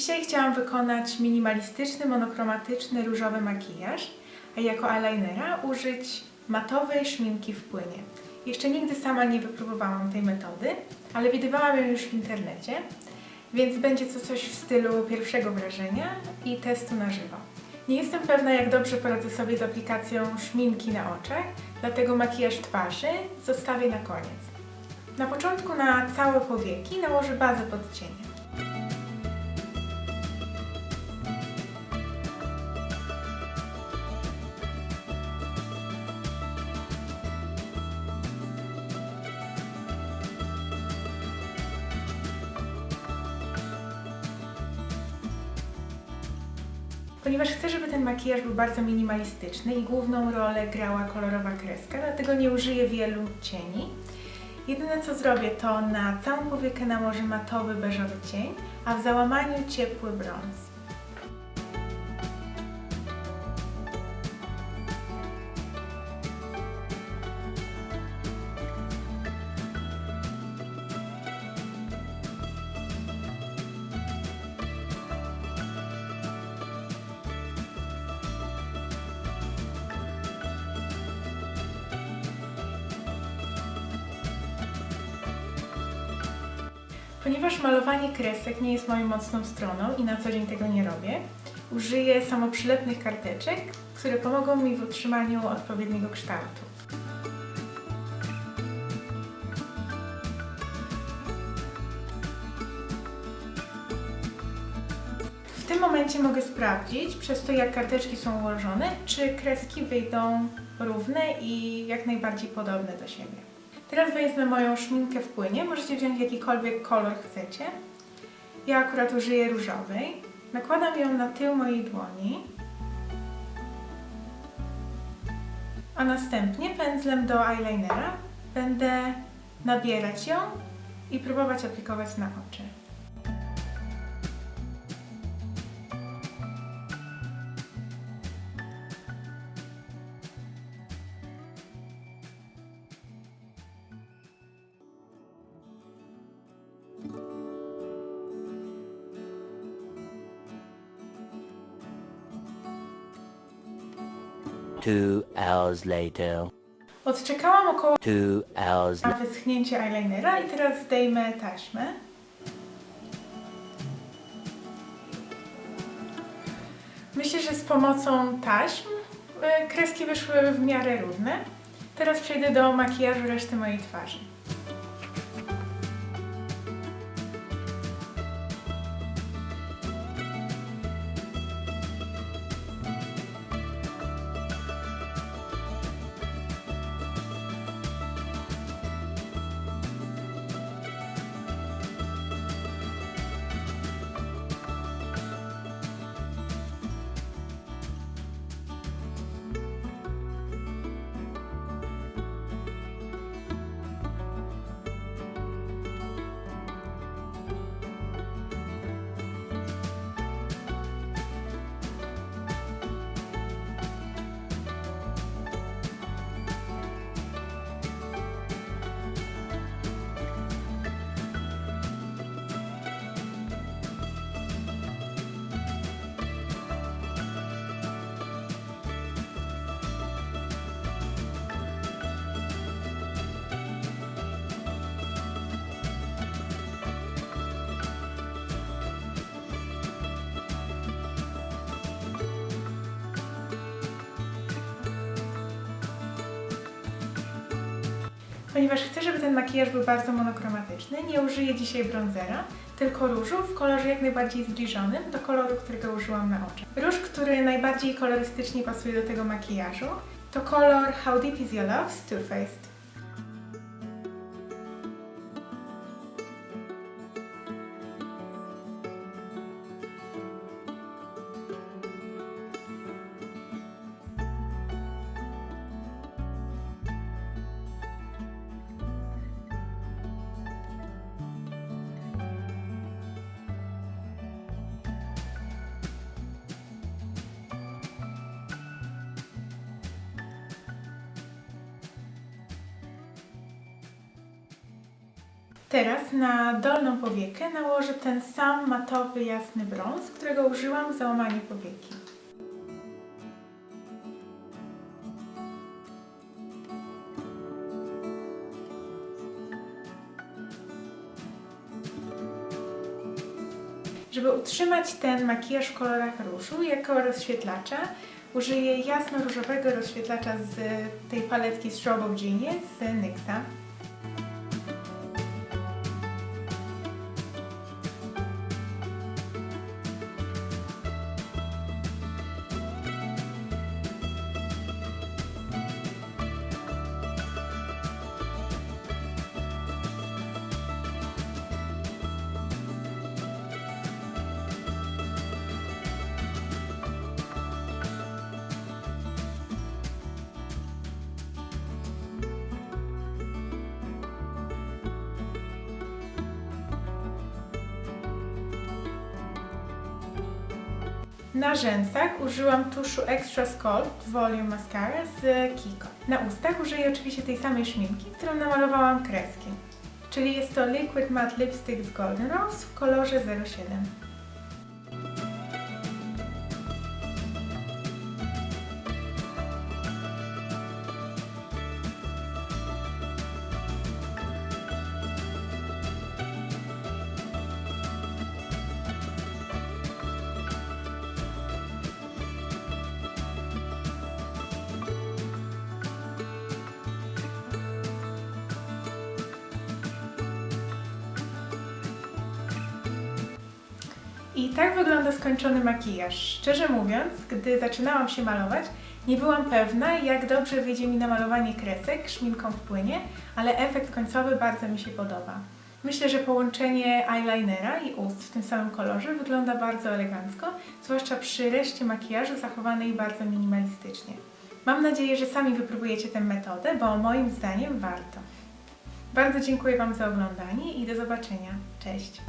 Dzisiaj chciałam wykonać minimalistyczny, monokromatyczny, różowy makijaż, a jako eyelinera użyć matowej szminki w płynie. Jeszcze nigdy sama nie wypróbowałam tej metody, ale widywałam ją już w internecie, więc będzie to coś w stylu pierwszego wrażenia i testu na żywo. Nie jestem pewna, jak dobrze poradzę sobie z aplikacją szminki na oczach, dlatego makijaż twarzy zostawię na koniec. Na początku na całe powieki nałożę bazę pod cieniem. Ponieważ chcę, żeby ten makijaż był bardzo minimalistyczny i główną rolę grała kolorowa kreska, dlatego nie użyję wielu cieni. Jedyne co zrobię to na całą powiekę nałożę matowy beżowy cień, a w załamaniu ciepły brąz. Ponieważ malowanie kresek nie jest moją mocną stroną i na co dzień tego nie robię, użyję samoprzylepnych karteczek, które pomogą mi w utrzymaniu odpowiedniego kształtu. W tym momencie mogę sprawdzić, przez to jak karteczki są ułożone, czy kreski wyjdą równe i jak najbardziej podobne do siebie. Teraz wezmę moją szminkę w płynie. Możecie wziąć jakikolwiek kolor chcecie. Ja akurat użyję różowej. Nakładam ją na tył mojej dłoni. A następnie pędzlem do eyelinera będę nabierać ją i próbować aplikować na oczy. Two hours later. Odczekałam około Two hours. na wyschnięcie eyelinera i teraz zdejmę taśmę. Myślę, że z pomocą taśm e, kreski wyszły w miarę równe. Teraz przejdę do makijażu reszty mojej twarzy. Ponieważ chcę, żeby ten makijaż był bardzo monokromatyczny, nie użyję dzisiaj bronzera, tylko różu w kolorze jak najbardziej zbliżonym do koloru, którego użyłam na oczach. Róż, który najbardziej kolorystycznie pasuje do tego makijażu, to kolor How Deep Is Your Love z Too Faced. Teraz na dolną powiekę nałożę ten sam matowy, jasny brąz, którego użyłam w załamaniu powieki. Żeby utrzymać ten makijaż w kolorach różu, jako rozświetlacza użyję jasno-różowego rozświetlacza z tej paletki Strobe Genius z NYXa. Na rzęsach użyłam tuszu Extra Sculpt Volume Mascara z Kiko. Na ustach użyję oczywiście tej samej szminki, którą namalowałam kreski. Czyli jest to Liquid Matte Lipstick z Golden Rose w kolorze 07. I tak wygląda skończony makijaż. Szczerze mówiąc, gdy zaczynałam się malować, nie byłam pewna, jak dobrze wyjdzie mi namalowanie kresek szminką w płynie, ale efekt końcowy bardzo mi się podoba. Myślę, że połączenie eyelinera i ust w tym samym kolorze wygląda bardzo elegancko, zwłaszcza przy reszcie makijażu zachowanej bardzo minimalistycznie. Mam nadzieję, że sami wypróbujecie tę metodę, bo moim zdaniem warto. Bardzo dziękuję Wam za oglądanie i do zobaczenia. Cześć!